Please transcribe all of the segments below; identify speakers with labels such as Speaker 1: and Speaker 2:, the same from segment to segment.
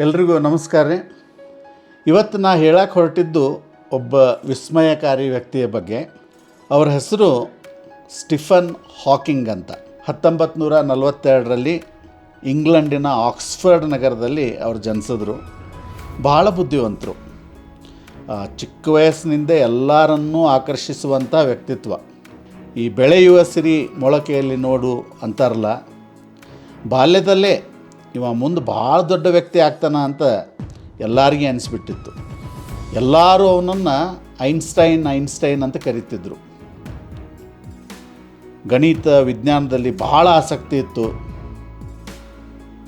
Speaker 1: ಎಲ್ರಿಗೂ ನಮಸ್ಕಾರ ರೀ. ಇವತ್ತು ನಾ ಹೇಳಕ್ಕೆ ಹೊರಟಿದ್ದು ಒಬ್ಬ ವಿಸ್ಮಯಕಾರಿ ವ್ಯಕ್ತಿಯ ಬಗ್ಗೆ. ಅವರ ಹೆಸರು ಸ್ಟಿಫನ್ ಹಾಕಿಂಗ್ ಅಂತ. ಹತ್ತೊಂಬತ್ತು ನೂರ ನಲವತ್ತೆರಡರಲ್ಲಿ ಇಂಗ್ಲೆಂಡಿನ ಆಕ್ಸ್ಫರ್ಡ್ ನಗರದಲ್ಲಿ ಅವರು ಜನಿಸಿದ್ರು. ಬಹಳ ಬುದ್ಧಿವಂತರು. ಚಿಕ್ಕ ವಯಸ್ಸಿನಿಂದ ಎಲ್ಲರನ್ನೂ ಆಕರ್ಷಿಸುವಂಥ ವ್ಯಕ್ತಿತ್ವ. ಈ ಬೆಳೆಯುವ ಸಿರಿ ಮೊಳಕೆಯಲ್ಲಿ ನೋಡು ಅಂತಾರಲ್ಲ. ಬಾಲ್ಯದಲ್ಲೇ ಇವ ಮುಂದೆ ಭಾಳ ದೊಡ್ಡ ವ್ಯಕ್ತಿ ಆಗ್ತಾನ ಅಂತ ಎಲ್ಲರಿಗೆ ಅನಿಸ್ಬಿಟ್ಟಿತ್ತು. ಎಲ್ಲರೂ ಅವನನ್ನು ಐನ್ಸ್ಟೈನ್ ಐನ್ಸ್ಟೈನ್ ಅಂತ ಕರೀತಿದ್ರು. ಗಣಿತ, ವಿಜ್ಞಾನದಲ್ಲಿ ಬಹಳ ಆಸಕ್ತಿ ಇತ್ತು.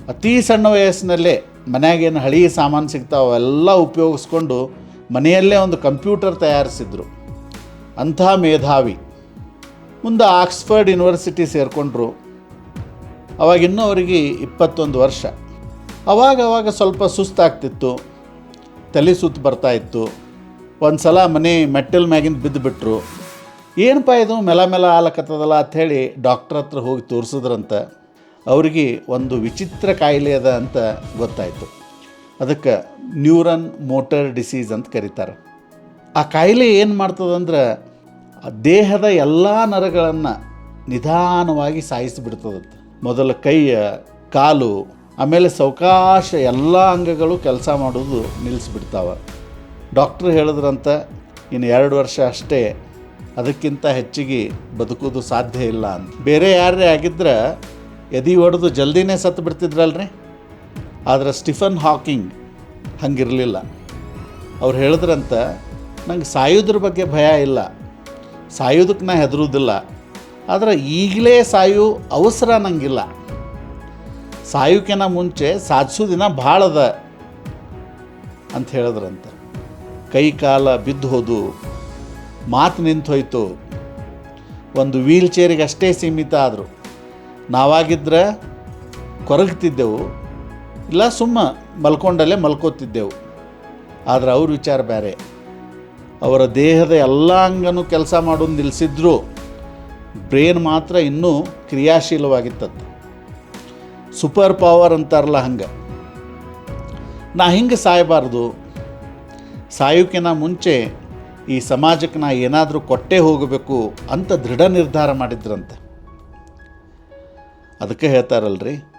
Speaker 1: ಅತಿ ಸಣ್ಣ ವಯಸ್ಸಿನಲ್ಲೇ ಮನೆಯಾಗೇನು ಹಳಿ ಸಾಮಾನು ಸಿಗ್ತಾವೆ ಅವೆಲ್ಲ ಉಪಯೋಗಿಸ್ಕೊಂಡು ಮನೆಯಲ್ಲೇ ಒಂದು ಕಂಪ್ಯೂಟರ್ ತಯಾರಿಸಿದ್ರು. ಅಂಥ ಮೇಧಾವಿ. ಮುಂದೆ ಆಕ್ಸ್ಫರ್ಡ್ ಯೂನಿವರ್ಸಿಟಿ ಸೇರಿಕೊಂಡ್ರು. ಅವಾಗ ಇನ್ನೂ ಅವರಿಗೆ ಇಪ್ಪತ್ತೊಂದು ವರ್ಷ. ಅವಾಗ ಅವಾಗ ಸ್ವಲ್ಪ ಸುಸ್ತಾಗ್ತಿತ್ತು. ತಲೆ ಸುತ್ತು ಬರ್ತಾ ಇತ್ತು. ಒಂದು ಸಲ ಮನೆ ಮೆಟ್ಟಲ್ ಮ್ಯಾಗಿಂದ ಬಿದ್ದುಬಿಟ್ರು ಏನಪ್ಪ ಇದು, ಮೆಲ ಮೆಲ ಆಲಕತ್ತದಲ್ಲ ಹೇಳಿ ಡಾಕ್ಟ್ರ್ ಹತ್ರ ಹೋಗಿ ತೋರಿಸಿದ್ರಂತ. ಅವರಿಗೆ ಒಂದು ವಿಚಿತ್ರ ಕಾಯಿಲೆ ಅದ ಅಂತ ಗೊತ್ತಾಯಿತು. ಅದಕ್ಕೆ ನ್ಯೂರನ್ ಮೋಟರ್ ಡಿಸೀಸ್ ಅಂತ ಕರೀತಾರೆ. ಆ ಕಾಯಿಲೆ ಏನು ಮಾಡ್ತದಂದ್ರೆ ದೇಹದ ಎಲ್ಲ ನರಗಳನ್ನು ನಿಧಾನವಾಗಿ ಸಾಯಿಸಿಬಿಡ್ತದಂತೆ. ಮೊದಲ ಕೈಯ, ಕಾಲು, ಆಮೇಲೆ ಸಾವಕಾಶ ಎಲ್ಲ ಅಂಗಗಳು ಕೆಲಸ ಮಾಡೋದು ನಿಲ್ಲಿಸ್ಬಿಡ್ತಾವೆ. ಡಾಕ್ಟ್ರ್ ಹೇಳಿದ್ರಂತ, ಇನ್ನು ಎರಡು ವರ್ಷ ಅಷ್ಟೇ, ಅದಕ್ಕಿಂತ ಹೆಚ್ಚಿಗೆ ಬದುಕೋದು ಸಾಧ್ಯ ಇಲ್ಲ ಅಂತ. ಬೇರೆ ಯಾರೇ ಆಗಿದ್ದರೆ ಎದಿ ಹೊಡೆದು ಜಲ್ದಿನೇ ಸತ್ತು ಬಿಡ್ತಿದ್ರಲ್ರಿ? ಆದರೆ ಸ್ಟಿಫನ್ ಹಾಕಿಂಗ್ ಹಂಗಿರಲಿಲ್ಲ. ಅವ್ರು ಹೇಳಿದ್ರಂತ, ನಂಗೆ ಸಾಯೋದ್ರ ಬಗ್ಗೆ ಭಯ ಇಲ್ಲ. ಸಾಯೋದಕ್ಕೆ ನಾ ಹೆದರುವುದಿಲ್ಲ. ಆದರೆ ಈಗಲೇ ಸಾಯು ಅವಸರ ನನಗಿಲ್ಲ ಸಾಯುಕಿನ ಮುಂಚೆ ಸಾಧಿಸೋ ದಿನ ಭಾಳ ಅದ ಅಂತ ಹೇಳಿದ್ರಂತ. ಕೈ ಕಾಲ ಬಿದ್ದು ಹೋದು, ಮಾತು ನಿಂತು ಹೋಯ್ತು. ಒಂದು ವೀಲ್ ಚೇರಿಗೆ ಅಷ್ಟೇ ಸೀಮಿತ ಆದರು. ನಾವಾಗಿದ್ದರೆ ಕೊರಗ್ತಿದ್ದೆವು, ಇಲ್ಲ ಸುಮ್ಮ ಮಲ್ಕೊಂಡಲ್ಲೇ ಮಲ್ಕೋತಿದ್ದೆವು. ಆದರೆ ಅವ್ರ ವಿಚಾರ ಬೇರೆ ಅವರ ದೇಹದ ಎಲ್ಲ ಅಂಗನೂ ಕೆಲಸ ಮಾಡೋದು ನಿಲ್ಲಿಸಿದ್ರು ಬ್ರೇನ್ ಮಾತ್ರ ಇನ್ನೂ ಕ್ರಿಯಾಶೀಲವಾಗಿತ್ತದ್ದು ಸೂಪರ್ ಪವರ್ ಅಂತಾರಲ್ಲ ಹಂಗೆ. ನಾ ಹಿಂಗೆ ಸಾಯಬಾರ್ದು. ಸಾಯೋಕ್ಕಿಂತ ಮುಂಚೆ ಈ ಸಮಾಜಕ್ಕೆ ನಾ ಏನಾದರೂ ಕೊಟ್ಟೇ ಹೋಗಬೇಕು ಅಂತ ದೃಢ ನಿರ್ಧಾರ ಮಾಡಿದ್ರಂತೆ. ಅದಕ್ಕೆ ಹೇಳ್ತಾರಲ್ರಿ,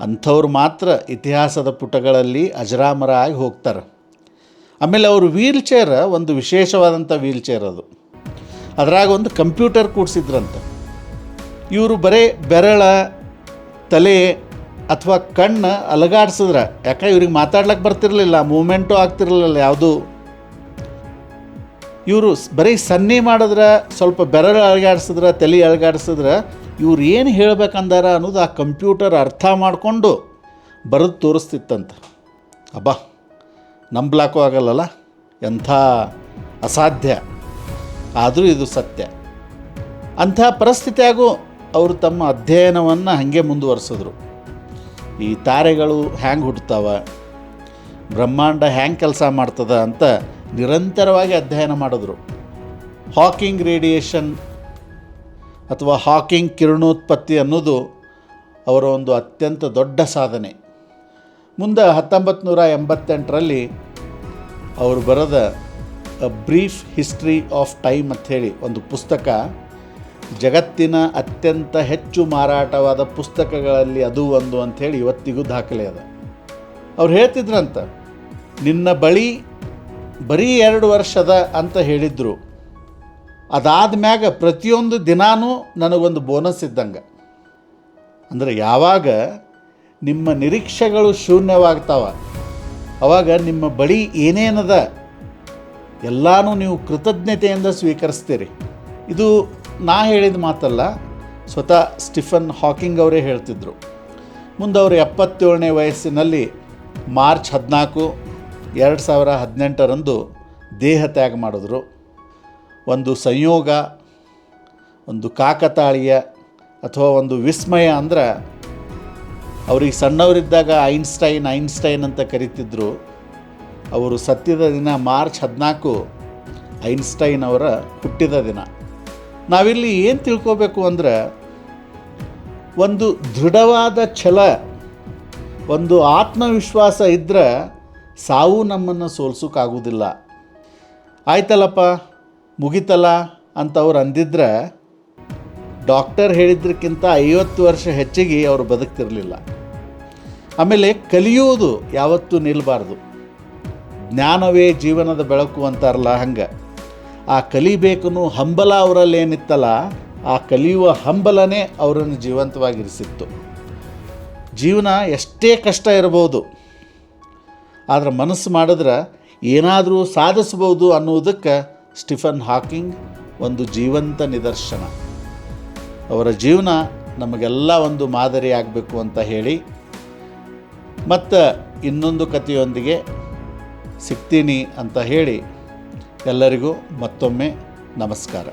Speaker 1: ಅಂಥವ್ರು ಮಾತ್ರ ಇತಿಹಾಸದ ಪುಟಗಳಲ್ಲಿ ಅಜರಾಮರ ಆಗಿ ಹೋಗ್ತಾರೆ. ಆಮೇಲೆ ಅವರು ವೀಲ್ ಚೇರ್ ಒಂದು ವಿಶೇಷವಾದಂಥ ವೀಲ್ ಚೇರ್ ಅದು. ಅದ್ರಾಗ ಒಂದು ಕಂಪ್ಯೂಟರ್ ಕೂಡಿಸಿದ್ರಂತೆ. ಇವರು ಬರೀ ಬೆರಳ, ತಲೆ ಅಥವಾ ಕಣ್ಣು ಅಲಗಾಡ್ಸಿದ್ರೆ. ಯಾಕೆ ಇವ್ರಿಗೆ ಮಾತಾಡ್ಲಿಕ್ಕೆ ಬರ್ತಿರಲಿಲ್ಲ ಮೂಮೆಂಟು ಆಗ್ತಿರಲಿಲ್ಲ ಯಾವುದು. ಇವರು ಬರೀ ಸನ್ನಿ ಮಾಡಿದ್ರೆ, ಸ್ವಲ್ಪ ಬೆರಳು ಅಳಗಾಡ್ಸಿದ್ರ ತಲೆ ಅಳಗಾಡ್ಸಿದ್ರೆ ಇವ್ರು ಏನು ಹೇಳ್ಬೇಕಂದಾರ ಅನ್ನೋದು ಆ ಕಂಪ್ಯೂಟರ್ ಅರ್ಥ ಮಾಡಿಕೊಂಡು ಬರೆದು ತೋರಿಸ್ತಿತ್ತಂತ. ಅಬ್ಬಾ, ನಂಬ್ಲಾಕೂ ಆಗಲ್ಲಲ್ಲ ಎಂಥ ಅಸಾಧ್ಯ. ಆದರೂ ಇದು ಸತ್ಯ. ಅಂಥ ಪರಿಸ್ಥಿತಿಯಾಗೂ ಅವರು ತಮ್ಮ ಅಧ್ಯಯನವನ್ನು ಹಾಗೆ ಮುಂದುವರಿಸಿದ್ರು. ಈ ತಾರೆಗಳು ಹ್ಯಾಂಗೆ ಹುಟ್ಟುತ್ತವೆ ಬ್ರಹ್ಮಾಂಡ ಹ್ಯಾಂಗೆ ಕೆಲಸ ಮಾಡ್ತದ ಅಂತ ನಿರಂತರವಾಗಿ ಅಧ್ಯಯನ ಮಾಡಿದ್ರು. ಹಾಕಿಂಗ್ ರೇಡಿಯೇಷನ್ ಅಥವಾ ಹಾಕಿಂಗ್ ಕಿರಣೋತ್ಪತ್ತಿ ಅನ್ನೋದು ಅವರ ಒಂದು ಅತ್ಯಂತ ದೊಡ್ಡ ಸಾಧನೆ. ಮುಂದೆ ಹತ್ತೊಂಬತ್ತು ನೂರ ಎಂಬತ್ತೆಂಟರಲ್ಲಿ ಅವರು ಬರೆದ a brief history of time ಹೇಳಿ ಒಂದು ಪುಸ್ತಕ. ಜಗತ್ತಿನ ಅತ್ಯಂತ ಹೆಚ್ಚು ಮಾರಾಟವಾದ ಪುಸ್ತಕಗಳಲ್ಲಿ ಅದು ಒಂದು ಅಂಥೇಳಿ ಇವತ್ತಿಗೂ ದಾಖಲೆ ಅದ. ಅವ್ರು ಹೇಳ್ತಿದ್ರಂತ, ನಿನ್ನ ಬಳಿ ಬರೀ ಎರಡು ವರ್ಷದ ಅಂತ ಹೇಳಿದರು. ಅದಾದ ಮ್ಯಾಗ ಪ್ರತಿಯೊಂದು ದಿನಾನೂ ನನಗೊಂದು ಬೋನಸ್ ಇದ್ದಂಗೆ. ಅಂದರೆ ಯಾವಾಗ ನಿಮ್ಮ ನಿರೀಕ್ಷೆಗಳು ಶೂನ್ಯವಾಗ್ತಾವ, ಅವಾಗ ನಿಮ್ಮ ಬಳಿ ಏನೇನದ ಎಲ್ಲನೂ ನೀವು ಕೃತಜ್ಞತೆಯಿಂದ ಸ್ವೀಕರಿಸ್ತೀರಿ. ಇದು ನಾ ಹೇಳಿದ ಮಾತಲ್ಲ, ಸ್ವತಃ ಸ್ಟಿಫನ್ ಹಾಕಿಂಗ್ ಅವರೇ ಹೇಳ್ತಿದ್ರು. ಮುಂದೆ ಅವರು ಎಪ್ಪತ್ತೇಳನೇ ವಯಸ್ಸಿನಲ್ಲಿ ಮಾರ್ಚ್ ಹದಿನಾಲ್ಕು, ಎರಡು ಸಾವಿರ ಹದಿನೆಂಟರಂದು ದೇಹ ತ್ಯಾಗ ಮಾಡಿದ್ರು. ಒಂದು ಸಂಯೋಗ, ಒಂದು ಕಾಕತಾಳೀಯ ಅಥವಾ ಒಂದು ವಿಸ್ಮಯ ಅಂದ್ರೆ, ಅವ್ರಿಗೆ ಸಣ್ಣವರಿದ್ದಾಗ ಐನ್ಸ್ಟೈನ್ ಐನ್ಸ್ಟೈನ್ ಅಂತ ಕರಿತಿದ್ರು. ಅವರು ಸತ್ಯದ ದಿನ ಮಾರ್ಚ್ ಹದಿನಾಲ್ಕು ಐನ್ಸ್ಟೈನ್ ಅವರ ಹುಟ್ಟಿದ ದಿನ. ನಾವಿಲ್ಲಿ ಏನು ತಿಳ್ಕೋಬೇಕು ಅಂದ್ರೆ, ಒಂದು ದೃಢವಾದ ಛಲ, ಒಂದು ಆತ್ಮವಿಶ್ವಾಸ ಇದ್ದರೆ ಸಾವು ನಮ್ಮನ್ನು ಸೋಲ್ಸೋಕ್ಕಾಗೋದಿಲ್ಲ ಆಯ್ತಲ್ಲಪ್ಪ, ಮುಗಿತಲ್ಲ ಅಂತ ಅವ್ರು ಅಂದಿದ್ರೆ, ಡಾಕ್ಟರ್ ಹೇಳಿದ್ರಕ್ಕಿಂತ ಐವತ್ತು ವರ್ಷ ಹೆಚ್ಚಿಗೆ ಅವರು ಬದುಕ್ತಿರಲಿಲ್ಲ. ಆಮೇಲೆ ಕಲಿಯುವುದು ಯಾವತ್ತೂ ನಿಲ್ಲಬಾರ್ದು ಜ್ಞಾನವೇ ಜೀವನದ ಬೆಳಕು ಅಂತಾರಲ್ಲ ಹಂಗೆ. ಆ ಕಲಿಬೇಕು ಹಂಬಲ ಅವರಲ್ಲಿ ಏನಿತ್ತಲ್ಲ ಆ ಕಲಿಯುವ ಹಂಬಲನೇ ಅವರನ್ನು ಜೀವಂತವಾಗಿರಿಸಿತ್ತು. ಜೀವನ ಎಷ್ಟೇ ಕಷ್ಟ ಇರಬಹುದು, ಆದರೆ ಮನಸ್ಸು ಮಾಡಿದ್ರೆ ಏನಾದರೂ ಸಾಧಿಸಬಹುದು ಅನ್ನುವುದಕ್ಕೆ ಸ್ಟಿಫನ್ ಹಾಕಿಂಗ್ ಒಂದು ಜೀವಂತ ನಿದರ್ಶನ. ಅವರ ಜೀವನ ನಮಗೆಲ್ಲ ಒಂದು ಮಾದರಿ ಆಗಬೇಕು ಅಂತ ಹೇಳಿ, ಮತ್ತು ಇನ್ನೊಂದು ಕಥೆಯೊಂದಿಗೆ ಸಿಗ್ತೀನಿ ಅಂತ ಹೇಳಿ ಎಲ್ಲರಿಗೂ ಮತ್ತೊಮ್ಮೆ ನಮಸ್ಕಾರ.